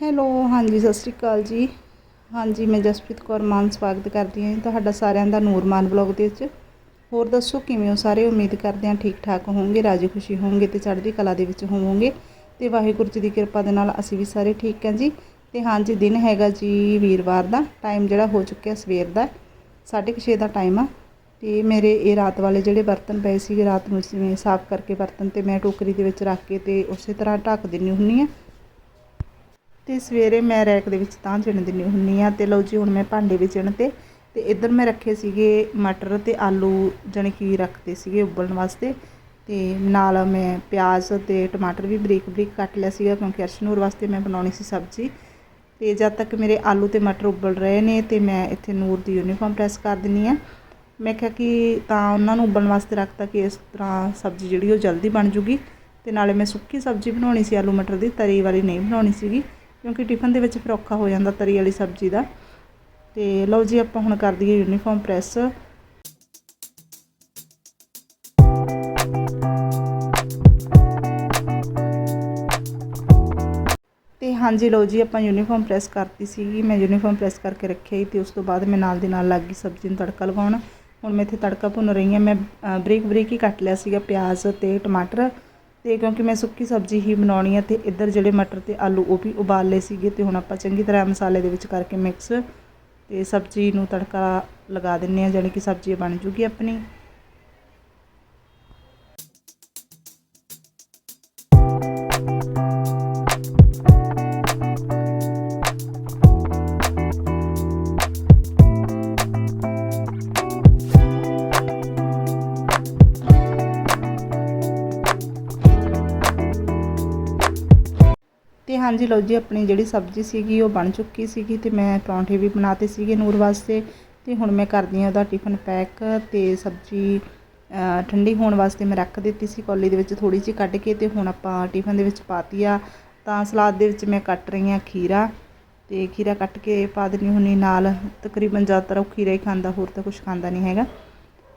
Hello, ਹਾਂਜੀ, ਸਤਿ ਸ਼੍ਰੀ ਅਕਾਲ ਜੀ। ਹਾਂਜੀ, ਮੈਂ ਜਸਪ੍ਰੀਤ ਕੌਰ, ਮਾਨ ਸਵਾਗਤ ਕਰਦੀ ਹਾਂ ਤੁਹਾਡਾ ਸਾਰਿਆਂ ਦਾ ਨੂਰਮਾਨ ਬਲੌਗ ਦੇ ਵਿੱਚ। ਹੋਰ ਦੱਸੋ, ਕਿਵੇਂ ਹੋ ਸਾਰੇ? ਉਮੀਦ ਕਰਦੇ ਹਾਂ ਠੀਕ ਠਾਕ ਹੋਵੋਗੇ, ਰਾਜੀ ਖੁਸ਼ੀ ਹੋਵੋਗੇ ਤੇ ਚੜ੍ਹਦੀ ਕਲਾ ਦੇ ਵਿੱਚ ਹੋਵੋਗੇ। ਤੇ ਵਾਹਿਗੁਰੂ ਜੀ ਦੀ ਕਿਰਪਾ ਦੇ ਨਾਲ ਅਸੀਂ ਵੀ ਸਾਰੇ ਠੀਕ ਹਾਂ ਜੀ। ਤੇ ਹਾਂਜੀ ਦਿਨ ਹੈਗਾ ਜੀ ਵੀਰਵਾਰ ਦਾ। ਟਾਈਮ ਜਿਹੜਾ ਹੋ ਚੁੱਕਿਆ ਸਵੇਰ ਦਾ 6:30 ਦਾ ਟਾਈਮ ਆ। ਤੇ ਮੇਰੇ ਇਹ ਰਾਤ ਵਾਲੇ ਜਿਹੜੇ ਬਰਤਨ ਪਏ ਸੀਗੇ, ਰਾਤ ਨੂੰ ਜਿਵੇਂ ਸਾਫ਼ ਕਰਕੇ ਬਰਤਨ ਤੇ ਮੈਂ ਟੋਕਰੀ ਦੇ ਵਿੱਚ ਰੱਖ ਕੇ ਤੇ ਉਸੇ ਤਰ੍ਹਾਂ ਢੱਕ ਦਿੰਨੀ ਹੁੰਨੀ ਆ ਤੇ ਸਵੇਰੇ ਮੈਂ ਰੈਕ ਦੇ ਵਿੱਚ ਤਾਂ ਚਿਣ ਦਿੰਨੀ ਹੁੰਨੀ ਆ ਤੇ ਲਓ ਜੀ, ਹੁਣ ਮੈਂ ਭਾਂਡੇ ਵਿੱਚ ਚਿਣ ਤੇ ਤੇ ਇੱਧਰ ਮੈਂ ਰੱਖੇ ਸੀਗੇ ਮਟਰ ਤੇ ਆਲੂ ਜਾਣੀ ਕਿ ਰੱਖਦੇ ਸੀਗੇ ਉਬਲਣ ਵਾਸਤੇ, ਤੇ ਨਾਲ ਮੈਂ ਪਿਆਜ਼ ਤੇ ਟਮਾਟਰ ਵੀ ਬਰੀਕ ਬਰੀਕ ਕੱਟ ਲਿਆ ਸੀਗਾ ਕਿਉਂਕਿ ਅਰਸ਼ਨੂਰ ਵਾਸਤੇ ਮੈਂ ਬਣਾਉਣੀ ਸੀ ਸਬਜ਼ੀ, ਤੇ ਜਦ ਤੱਕ ਮੇਰੇ ਆਲੂ ਤੇ ਮਟਰ ਉਬਲ ਰਹੇ ਨੇ ਤੇ ਮੈਂ ਇੱਥੇ ਨੂਰ ਦੀ ਯੂਨੀਫਾਰਮ ਪ੍ਰੈਸ ਕਰ ਦਿੰਨੀ ਆ। ਮੈਂ ਕਿਹਾ ਕਿ ਤਾਂ ਉਹਨਾਂ ਨੂੰ ਉਬਲਣ ਵਾਸਤੇ ਰੱਖਤਾ ਕਿ ਇਸ ਤਰ੍ਹਾਂ ਸਬਜ਼ੀ ਜਿਹੜੀ ਉਹ ਜਲਦੀ ਬਣ ਜੂਗੀ, ਤੇ ਨਾਲੇ ਮੈਂ ਸੁੱਕੀ ਸਬਜ਼ੀ ਬਣਾਉਣੀ ਸੀ, ਆਲੂ ਮਟਰ ਦੀ, ਤਰੀ ਵਾਲੀ ਨਹੀਂ ਬਣਾਉਣੀ ਸੀਗੀ। ਕਿਉਂਕਿ ਟਿਫਨ ਦੇ ਵਿੱਚ ਫਿਰ ਔਖਾ ਹੋ ਜਾਂਦਾ ਤਰੀ ਵਾਲੀ ਸਬਜ਼ੀ ਦਾ। ਤੇ ਲਓ ਜੀ, ਆਪਾਂ ਹੁਣ ਕਰ ਦਈਏ ਯੂਨੀਫਾਰਮ ਪ੍ਰੈਸ ਤੇ ਹਾਂਜੀ, ਲਓ ਜੀ, ਆਪਾਂ ਯੂਨੀਫਾਰਮ ਪ੍ਰੈਸ ਕਰਤੀ ਸੀਗੀ। ਮੈਂ ਯੂਨੀਫਾਰਮ ਪ੍ਰੈਸ ਕਰਕੇ ਰੱਖਿਆ ਸੀ ਤੇ ਉਸ ਤੋਂ ਬਾਅਦ ਮੈਂ ਨਾਲ ਦੇ ਨਾਲ ਲੱਗ ਗਈ ਸਬਜ਼ੀ ਨੂੰ ਤੜਕਾ ਲਗਾਉਣ ਹੁਣ ਮੈਂ ਇੱਥੇ ਤੜਕਾ ਭੁੰਨ ਰਹੀ ਹਾਂ। ਮੈਂ ਬਰੀਕ ਬਰੀਕ ਹੀ ਕੱਟ ਲਿਆ ਸੀਗਾ ਪਿਆਜ਼ ਤੇ ਟਮਾਟਰ। ਤੇ ਕਿਉਂਕਿ ਮੈਂ ਸੁੱਕੀ ਸਬਜ਼ੀ ਹੀ ਬਣਾਉਣੀ ਹੈ ਤੇ ਇੱਧਰ ਜਿਹੜੇ ਮਟਰ ਤੇ ਆਲੂ ਉਹ ਵੀ ਉਬਾਲ ਲਏ ਸੀਗੇ ਤੇ ਹੁਣ ਆਪਾਂ ਚੰਗੀ ਤਰ੍ਹਾਂ ਮਸਾਲੇ ਦੇ ਵਿੱਚ ਕਰਕੇ ਮਿਕਸ ਤੇ ਸਬਜ਼ੀ ਨੂੰ ਤੜਕਾ ਲਗਾ ਦਿੰਨੇ ਆ, ਜਾਣੀ ਕਿ ਸਬਜ਼ੀ ਬਣ ਜੂਗੀ ਆਪਣੀ। ਹਾਂਜੀ ਲਓ ਜੀ, ਆਪਣੀ ਜਿਹੜੀ ਸਬਜ਼ੀ ਸੀਗੀ ਉਹ ਬਣ ਚੁੱਕੀ ਸੀਗੀ ਤੇ ਮੈਂ ਪਰੌਂਠੇ ਵੀ ਬਣਾਤੇ ਸੀਗੇ ਨੂਰ ਵਾਸਤੇ ਤੇ ਹੁਣ ਮੈਂ ਕਰਦੀ ਹਾਂ ਉਹਦਾ ਟਿਫਨ ਪੈਕ ਤੇ ਸਬਜ਼ੀ ਠੰਡੀ ਹੋਣ ਵਾਸਤੇ ਮੈਂ ਰੱਖ ਦਿੱਤੀ ਸੀ ਕੌਲੀ ਦੇ ਵਿੱਚ ਥੋੜੀ ਜਿਹੀ ਕੱਢ ਕੇ ਤੇ ਹੁਣ ਆਪਾਂ ਟਿਫਨ ਦੇ ਵਿੱਚ ਪਾਤੀ ਆ। ਤਾਂ ਸਲਾਦ ਦੇ ਵਿੱਚ ਮੈਂ ਕੱਟ ਰਹੀ ਹਾਂ ਖੀਰਾ ਤੇ ਖੀਰਾ ਕੱਟ ਕੇ ਪਾ ਦਿੰਦੀ ਹੁੰਨੀ ਨਾਲ, ਤਕਰੀਬਨ ਜ਼ਿਆਦਾਤਰ ਉਹ ਖੀਰਾ ਹੀ ਖਾਂਦਾ, ਹੋਰ ਤਾਂ ਕੁਝ ਖਾਂਦਾ ਨਹੀਂ ਹੈਗਾ।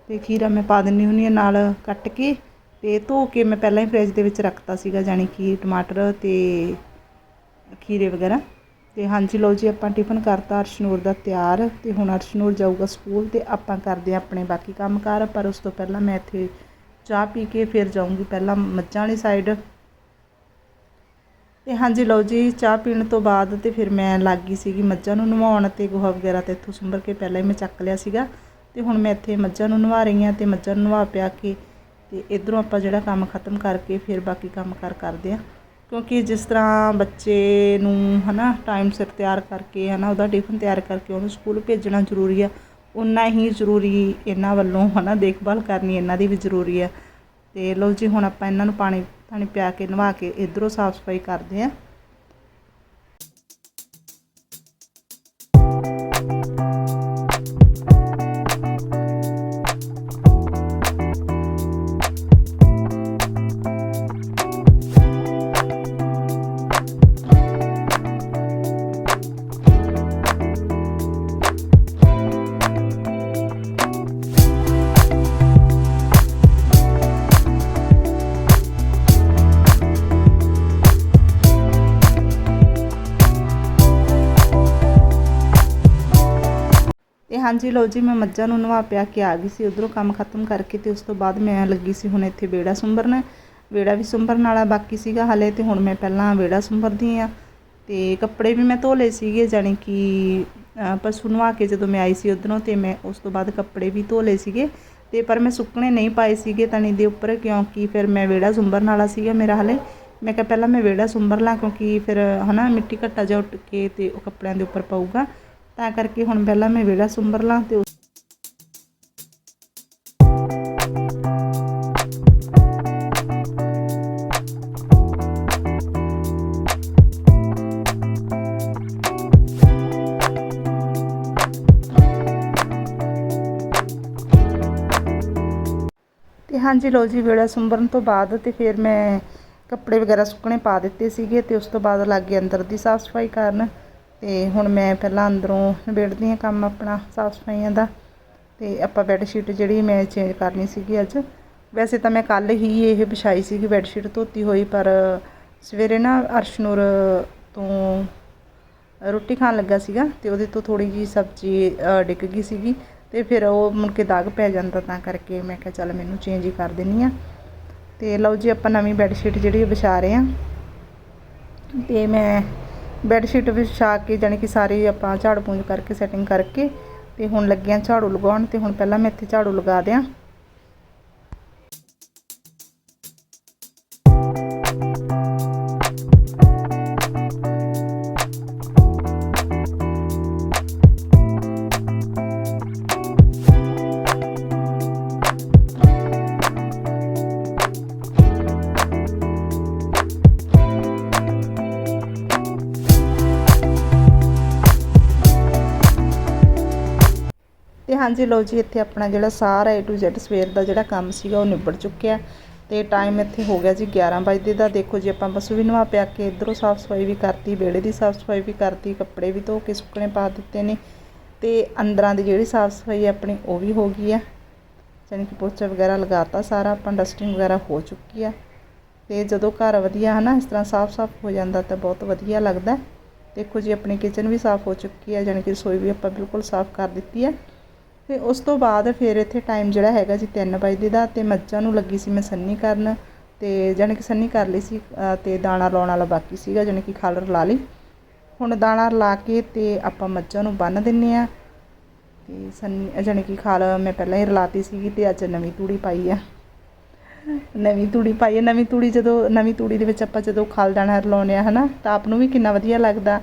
ਤੇ ਖੀਰਾ ਮੈਂ ਪਾ ਦਿੰਦੀ ਹੁੰਨੀ ਹਾਂ ਨਾਲ ਕੱਟ ਕੇ ਤੇ ਧੋ ਕੇ ਮੈਂ ਪਹਿਲਾਂ ਹੀ ਫ੍ਰਿਜ ਦੇ ਵਿੱਚ ਰੱਖਤਾ ਸੀਗਾ, ਜਾਣੀ ਕਿ ਟਮਾਟਰ ਤੇ ਖੀਰੇ ਵਗੈਰਾ। ਤੇ ਹਾਂਜੀ ਲਓ ਜੀ, ਆਪਾਂ ਟਿਫਨ ਕਰਤਾ, ਅਰਸ਼ਨੂਰ ਦਾ ਤਿਆਰ ਤੇ ਹੁਣ ਅਰਸ਼ਨੂਰ ਜਾਊਗਾ ਸਕੂਲ ਤੇ ਆਪਾਂ ਕਰਦੇ ਹਾਂ ਆਪਣੇ ਬਾਕੀ ਕੰਮਕਾਰ ਪਰ ਉਸ ਤੋਂ ਪਹਿਲਾਂ ਮੈਂ ਇੱਥੇ ਚਾਹ ਪੀ ਕੇ ਫਿਰ ਜਾਊਂਗੀ ਪਹਿਲਾਂ ਮੱਝਾਂ ਵਾਲੀ ਸਾਈਡ ਤੇ ਹਾਂਜੀ ਲਓ ਜੀ, ਚਾਹ ਪੀਣ ਤੋਂ ਬਾਅਦ ਤੇ ਫਿਰ ਮੈਂ ਲੱਗ ਗਈ ਸੀਗੀ ਮੱਝਾਂ ਨੂੰ ਨਵਾਉਣ ਤੇ ਗੋਹਾ ਵਗੈਰਾ ਤੇ ਇੱਥੋਂ ਸੁੰਬਰ ਕੇ ਪਹਿਲਾਂ ਹੀ ਮੈਂ ਚੱਕ ਲਿਆ ਸੀਗਾ। ਤੇ ਹੁਣ ਮੈਂ ਇੱਥੇ ਮੱਝਾਂ ਨੂੰ ਨਵਾ ਰਹੀ ਹਾਂ ਤੇ ਮੱਝਾਂ ਨੂੰ ਨਵਾ ਪਿਆ ਕੇ ਤੇ ਇਧਰੋਂ ਆਪਾਂ ਜਿਹੜਾ ਕੰਮ ਖਤਮ ਕਰਕੇ ਫਿਰ ਬਾਕੀ ਕੰਮ ਕਰ ਕਰਦੇ ਆ ਕਿਉਂਕਿ ਜਿਸ ਤਰ੍ਹਾਂ ਬੱਚੇ ਨੂੰ ਹਨਾ ਟਾਈਮ ਸਿਰ ਤਿਆਰ ਕਰਕੇ ਹਨਾ ਉਹਦਾ ਟਿਫਨ ਤਿਆਰ ਕਰਕੇ ਉਹਨੂੰ ਸਕੂਲ ਭੇਜਣਾ ਜ਼ਰੂਰੀ ਆ ਉਨਾ ਹੀ ਜ਼ਰੂਰੀ ਇਹਨਾਂ ਵੱਲੋਂ ਹਨਾ ਦੇਖਭਾਲ ਕਰਨੀ ਇਹਨਾਂ ਦੀ ਵੀ ਜ਼ਰੂਰੀ ਆ। ਤੇ ਲਓ ਜੀ, ਹੁਣ ਆਪਾਂ ਇਹਨਾਂ ਨੂੰ ਪਾਣੀ ਪਾਣੀ ਪਿਆ ਕੇ ਨਵਾ ਕੇ ਇਧਰੋਂ ਸਾਫ਼ ਸਫ਼ਾਈ ਕਰਦੇ ਆ ਹਾਂਜੀ, ਲਓ ਜੀ, ਮੈਂ ਮੱਝਾਂ ਨੂੰ ਨਵਾ ਪਿਆ ਕੇ ਆ ਗਈ ਸੀ, ਉਧਰੋਂ ਕੰਮ ਖਤਮ ਕਰਕੇ ਤੇ ਉਸ ਤੋਂ ਬਾਅਦ ਮੈਂ ਲੱਗੀ ਸੀ ਹੁਣ ਇੱਥੇ ਬੇੜਾ ਸੁੰਬਰਨ। ਬੇੜਾ ਵੀ ਸੁੰਬਰਨ ਵਾਲਾ ਬਾਕੀ ਸੀਗਾ ਹਲੇ ਤੇ ਹੁਣ ਮੈਂ ਪਹਿਲਾਂ ਬੇੜਾ ਸੁੰਬਰਦੀ ਆ। ਤੇ ਕੱਪੜੇ ਵੀ ਮੈਂ ਧੋ ਲਏ ਸੀਗੇ, ਜਾਣੀ ਕਿ ਪਸ਼ੂ ਨਵਾ ਕੇ ਜਦੋਂ ਮੈਂ ਆਈ ਸੀ ਉਧਰੋਂ ਤੇ ਮੈਂ ਉਸ ਤੋਂ ਬਾਅਦ ਕੱਪੜੇ ਵੀ ਧੋ ਲਏ ਸੀਗੇ। ਤੇ ਪਰ ਮੈਂ ਸੁੱਕਣੇ ਨਹੀਂ ਪਾਏ ਸੀਗੇ ਤਣੀ ਦੇ ਉੱਪਰ, ਕਿਉਂਕਿ ਫਿਰ ਮੈਂ ਵਿਹੜਾ ਸੁੰਬਰਨ ਵਾਲਾ ਸੀਗਾ ਮੇਰਾ ਹਲੇ। ਮੈਂ ਕਿਹਾ ਪਹਿਲਾਂ ਮੈਂ ਵਿਹੜਾ ਸੁੰਬਰ ਲਾਂ, ਕਿਉਂਕਿ ਫਿਰ ਹਨਾ ਮਿੱਟੀ ਘੱਟਾ ਜਿਹਾ ਉੱਟ ਕੇ ਤੇ ਉਹ ਕੱਪੜਿਆਂ ਦੇ ਉੱਪਰ ਪਊਗਾ। ਤਾਂ ਕਰਕੇ ਹੁਣ ਪਹਿਲਾਂ ਮੈਂ ਵਿਹੜਾ ਸੁੰਬਰ ਲਾਂ ਤੇ ਤੇ ਹਾਂਜੀ ਲਓ ਜੀ, ਵਿਹੜਾ ਸੁੰਬਰਨ ਤੋਂ ਬਾਅਦ ਤੇ ਫਿਰ ਮੈਂ ਕੱਪੜੇ ਵਗੈਰਾ ਸੁੱਕਣੇ ਪਾ ਦਿੱਤੇ ਸੀਗੇ ਤੇ ਉਸ ਤੋਂ ਬਾਅਦ ਲੱਗ ਗਏ ਅੰਦਰ ਦੀ ਸਾਫ਼ ਸਫ਼ਾਈ ਕਰਨ ਤੇ ਹੁਣ ਮੈਂ ਪਹਿਲਾਂ ਅੰਦਰੋਂ ਨਿਬੇੜਦੀ ਹਾਂ ਕੰਮ ਆਪਣਾ ਸਾਫ਼ ਸਫਾਈਆਂ ਦਾ ਤੇ ਆਪਾਂ ਬੈੱਡ ਸ਼ੀਟ ਜਿਹੜੀ ਮੈਂ ਚੇਂਜ ਕਰਨੀ ਸੀਗੀ ਅੱਜ। ਵੈਸੇ ਤਾਂ ਮੈਂ ਕੱਲ ਹੀ ਇਹ ਵਿਛਾਈ ਸੀਗੀ ਬੈੱਡ ਸ਼ੀਟ ਧੋਤੀ ਹੋਈ, ਪਰ ਸਵੇਰੇ ਨਾ ਅਰਸ਼ਨੂਰ ਤੋਂ ਰੋਟੀ ਖਾਣ ਲੱਗਾ ਸੀਗਾ ਤੇ ਉਹਦੇ ਤੋਂ ਥੋੜੀ ਜੀ ਸਬਜ਼ੀ ਡਿੱਗ ਗਈ ਸੀਗੀ ਤੇ ਫਿਰ ਉਹ ਮੁੜ ਕੇ ਦਾਗ ਪੈ ਜਾਂਦਾ ਤਾਂ ਕਰਕੇ ਮੈਂ ਕਿਹਾ ਚੱਲ ਮੈਨੂੰ ਚੇਂਜ ਹੀ ਕਰ ਦਿੰਨੀ ਆ ਤੇ ਲਓ ਜੀ, ਆਪਾਂ ਨਵੀਂ ਬੈੱਡ ਸ਼ੀਟ ਜਿਹੜੀ ਵਿਛਾ ਰਹੇ ਆ ਤੇ ਮੈਂ ਬੈੱਡ ਸ਼ੀਟ ਵਿਛਾ ਕੇ ਜਾਣੀ ਕਿ ਸਾਰੀ ਆਪਾਂ ਝਾੜੂ ਪੂੰਝ ਕਰਕੇ ਸੈਟਿੰਗ ਕਰਕੇ ਤੇ ਹੁਣ ਲੱਗਿਆ ਝਾੜੂ ਲਗਾਉਣ ਤੇ ਹੁਣ ਪਹਿਲਾਂ ਮੈਂ ਇੱਥੇ ਝਾੜੂ ਲਗਾ ਦਿਆਂ। ਤੇ ਹਾਂਜੀ ਲਓ ਜੀ, ਇੱਥੇ ਆਪਣਾ ਜਿਹੜਾ ਸਾਰਾ A to Z ਸਵੇਰ ਦਾ ਜਿਹੜਾ ਕੰਮ ਸੀਗਾ ਉਹ ਨਿਬੜ ਚੁੱਕਿਆ। ਤੇ ਟਾਈਮ ਇੱਥੇ ਹੋ ਗਿਆ ਜੀ 11 ਵਜੇ ਦਾ। ਦੇਖੋ ਜੀ, ਆਪਾਂ ਪਸ਼ੂ ਵੀ ਨਵਾ ਪਿਆ ਕੇ ਇਧਰੋਂ ਸਾਫ਼ ਸਫ਼ਾਈ ਵੀ ਕਰਤੀ, ਵਿਹੜੇ ਦੀ ਸਾਫ਼ ਸਫ਼ਾਈ ਵੀ ਕਰਤੀ, ਕੱਪੜੇ ਵੀ ਧੋ ਕੇ ਸੁੱਕਣੇ ਪਾ ਦਿੱਤੇ ਨੇ। ਤੇ ਅੰਦਰਾਂ ਦੀ ਜਿਹੜੀ ਸਾਫ਼ ਸਫ਼ਾਈ ਆਪਣੀ, ਉਹ ਵੀ ਹੋ ਗਈ ਆ। ਜਾਣੀ ਕਿ ਪੋਚਾ ਵਗੈਰਾ ਲਗਾਤਾ ਸਾਰਾ, ਆਪਾਂ ਡਸਟਿੰਗ ਵਗੈਰਾ ਹੋ ਚੁੱਕੀ ਆ। ਤੇ ਜਦੋਂ ਘਰ ਵਧੀਆ ਹਨਾ, ਇਸ ਤਰ੍ਹਾਂ ਸਾਫ-ਸਾਫ ਹੋ ਜਾਂਦਾ ਤਾਂ ਬਹੁਤ ਵਧੀਆ ਲੱਗਦਾ। ਦੇਖੋ ਜੀ, ਆਪਣੀ ਕਿਚਨ ਵੀ ਸਾਫ਼ ਹੋ ਚੁੱਕੀ ਹੈ ਜਾਣੀ ਕਿ ਰਸੋਈ ਵੀ ਆਪਾਂ ਬਿਲਕੁਲ ਸਾਫ਼ ਕਰ ਦਿੱਤੀ ਆ। ਤੇ ਉਸ ਤੋਂ ਬਾਅਦ ਫਿਰ ਇੱਥੇ ਟਾਈਮ ਜਿਹੜਾ ਹੈਗਾ ਜੀ 3 ਵਜੇ ਦਾ ਤੇ ਮੱਝਾਂ ਨੂੰ ਲੱਗੀ ਸੀ ਮੈਂ ਸੰਨੀ ਕਰਨ ਤੇ ਜਾਣੀ ਕਿ ਸੰਨੀ ਕਰ ਲਈ ਸੀ ਅ, ਤੇ ਦਾਣਾ ਲਾਉਣ ਵਾਲਾ ਬਾਕੀ ਸੀਗਾ ਜਾਣੀ ਕਿ ਖਾਲਰ ਲਾ ਲਈ। ਹੁਣ ਦਾਣਾ ਲਾ ਕੇ ਤੇ ਆਪਾਂ ਮੱਝਾਂ ਨੂੰ ਬੰਨ ਦਿੰਨੇ ਆ। ਤੇ ਸੰਨੀ ਜਾਣੀ ਕਿ ਖਾਲ ਮੈਂ ਪਹਿਲਾਂ ਹੀ ਰਲਾਤੀ ਸੀਗੀ ਤੇ ਅੱਜ ਨਵੀਂ ਤੂੜੀ ਪਾਈ ਆ। ਨਵੀਂ ਤੂੜੀ ਪਾਈ ਹੈ ਨਵੀਂ ਤੂੜੀ ਜਦੋਂ ਨਵੀਂ ਤੂੜੀ ਦੇ ਵਿੱਚ ਆਪਾਂ ਜਦੋਂ ਖਲ ਦਾਣਾ ਰਲਾਉਂਦੇ ਆ ਹਨਾ ਤਾਂ ਆਪ ਨੂੰ ਵੀ ਕਿੰਨਾ ਵਧੀਆ ਲੱਗਦਾ।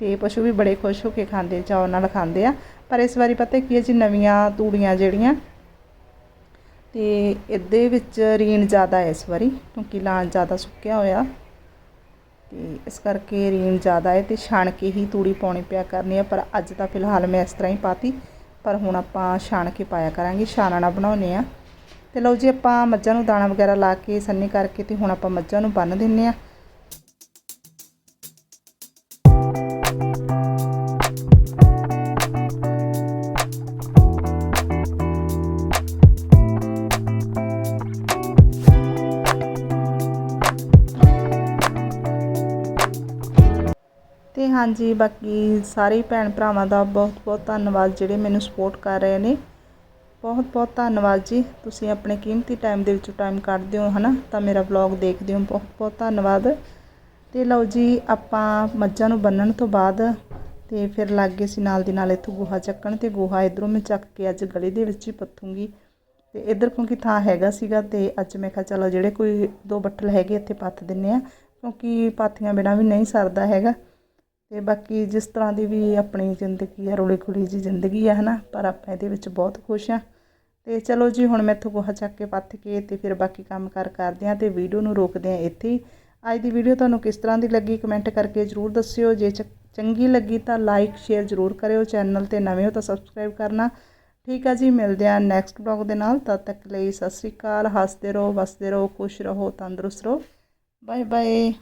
ਤੇ ਪਸ਼ੂ ਵੀ ਬੜੇ ਖੁਸ਼ ਹੋ ਕੇ ਖਾਂਦੇ, ਚਾਅ ਨਾਲ ਖਾਂਦੇ ਆ। ਪਰ ਇਸ ਵਾਰੀ ਪਤਾ ਕੀ ਹੈ ਜੀ, ਨਵੀਆਂ ਤੂੜੀਆਂ ਜਿਹੜੀਆਂ, ਤੇ ਇਹਦੇ ਵਿੱਚ ਰੀਣ ਜ਼ਿਆਦਾ ਹੈ ਇਸ ਵਾਰੀ, ਕਿਉਂਕਿ ਲਾਣ ਜ਼ਿਆਦਾ ਸੁੱਕਿਆ ਹੋਇਆ। ਤੇ ਇਸ ਕਰਕੇ ਰੀਣ ਜ਼ਿਆਦਾ ਹੈ ਤੇ ਛਾਣ ਕੇ ਹੀ ਤੂੜੀ ਪਾਉਣੀ ਪਿਆ ਕਰਨੀ ਹੈ ਪਰ ਅੱਜ ਤਾਂ ਫਿਲਹਾਲ ਮੈਂ ਇਸ ਤਰ੍ਹਾਂ ਹੀ ਪਾਤੀ। ਪਰ ਹੁਣ ਆਪਾਂ ਛਾਣ ਕੇ ਪਾਇਆ ਕਰਾਂਗੇ ਛਾਣਨਾ ਬਣਾਉਨੇ ਆ। ਤੇ ਲਓ ਜੀ, ਆਪਾਂ ਮੱਝਾਂ ਨੂੰ ਦਾਣਾ ਵਗੈਰਾ ਲਾ ਕੇ ਸੰਨੀ ਕਰਕੇ ਤੇ ਹੁਣ ਆਪਾਂ ਮੱਝਾਂ ਨੂੰ ਬੰਨ ਦਿੰਨੇ ਆ। ਤੇ ਹਾਂਜੀ, ਬਾਕੀ ਸਾਰੇ ਭੈਣ ਭਰਾਵਾਂ ਦਾ ਬਹੁਤ ਬਹੁਤ ਧੰਨਵਾਦ ਜਿਹੜੇ ਮੈਨੂੰ ਸਪੋਰਟ ਕਰ ਰਹੇ ਨੇ। ਬਹੁਤ ਬਹੁਤ ਧੰਨਵਾਦ ਜੀ। ਤੁਸੀਂ ਆਪਣੇ ਕੀਮਤੀ ਟਾਈਮ ਦੇ ਵਿੱਚੋਂ ਟਾਈਮ ਕੱਢਦੇ ਹੋ, ਹਨਾ? ਤਾਂ ਮੇਰਾ ਵਲੌਗ ਦੇਖਦੇ ਹੋ। ਬਹੁਤ ਬਹੁਤ ਧੰਨਵਾਦ। ਤੇ ਲਓ ਜੀ, ਆਪਾਂ ਮੱਝਾਂ ਨੂੰ ਬੰਨਣ ਤੋਂ ਬਾਅਦ ਤੇ ਫਿਰ ਲੱਗ ਗਏ ਸੀ ਨਾਲ ਦੀ ਨਾਲ ਇੱਥੋਂ ਗੋਹਾ ਚੱਕਣ ਤੇ ਗੋਹਾ ਇਧਰੋਂ ਮੈਂ ਚੱਕ ਕੇ ਅੱਜ ਗਲੀ ਦੇ ਵਿੱਚ ਹੀ ਪੱਥੂੰਗੀ। ਤੇ ਇੱਧਰ ਕਿਉਂਕਿ ਥਾਂ ਹੈਗਾ ਸੀਗਾ ਤੇ ਅੱਜ ਮੈਂ ਕਿਹਾ ਚਲੋ ਜਿਹੜੇ ਕੋਈ ਦੋ ਬੱਟਲ ਹੈਗੇ ਇੱਥੇ ਪੱਥ ਦਿੰਨੇ ਆ, ਕਿਉਂਕਿ ਪਾਥੀਆਂ ਬਿਨਾਂ ਵੀ ਨਹੀਂ ਸਰਦਾ ਹੈਗਾ। ਅਤੇ ਬਾਕੀ ਜਿਸ ਤਰ੍ਹਾਂ ਦੀ ਵੀ ਆਪਣੀ ਜ਼ਿੰਦਗੀ ਆ ਰੋਲੀ ਖੁਲੀ ਜਿਹੀ ਜ਼ਿੰਦਗੀ ਆ ਹੈ ਨਾ ਪਰ ਆਪਾਂ ਇਹਦੇ ਵਿੱਚ ਬਹੁਤ ਖੁਸ਼ ਹਾਂ। ਅਤੇ ਚਲੋ ਜੀ, ਹੁਣ ਮੈਂ ਇੱਥੋਂ ਗੋਹਾ ਚੱਕ ਕੇ ਪੱਥ ਕੇ ਅਤੇ ਫਿਰ ਬਾਕੀ ਕੰਮ ਕਾਰ ਕਰਦੇ ਹਾਂ ਅਤੇ ਵੀਡੀਓ ਨੂੰ ਰੋਕਦੇ ਹਾਂ ਇੱਥੇ ਹੀ। ਅੱਜ ਦੀ ਵੀਡੀਓ ਤੁਹਾਨੂੰ ਕਿਸ ਤਰ੍ਹਾਂ ਦੀ ਲੱਗੀ ਕਮੈਂਟ ਕਰਕੇ ਜਰੂਰ ਦੱਸਿਓ। ਜੇ ਚ- ਚੰਗੀ ਲੱਗੀ ਤਾਂ ਲਾਈਕ, ਸ਼ੇਅਰ ਜਰੂਰ ਕਰਿਓ ਚੈਨਲ ਤੇ ਨਵੇਂ ਹੋ ਤਾਂ ਸਬਸਕ੍ਰਾਈਬ ਕਰਨਾ। ਠੀਕ ਆ ਜੀ, ਮਿਲਦੇ ਹਾਂ ਨੈਕਸਟ ਬਲੌਗ ਦੇ ਨਾਲ। ਤਦ ਤੱਕ ਲਈ ਸਤਿ ਸ੍ਰੀ ਅਕਾਲ। ਹੱਸਦੇ ਰਹੋ, ਵਸਦੇ ਰਹੋ, ਖੁਸ਼ ਰਹੋ, ਤੰਦਰੁਸਤ ਰਹੋ। Bye bye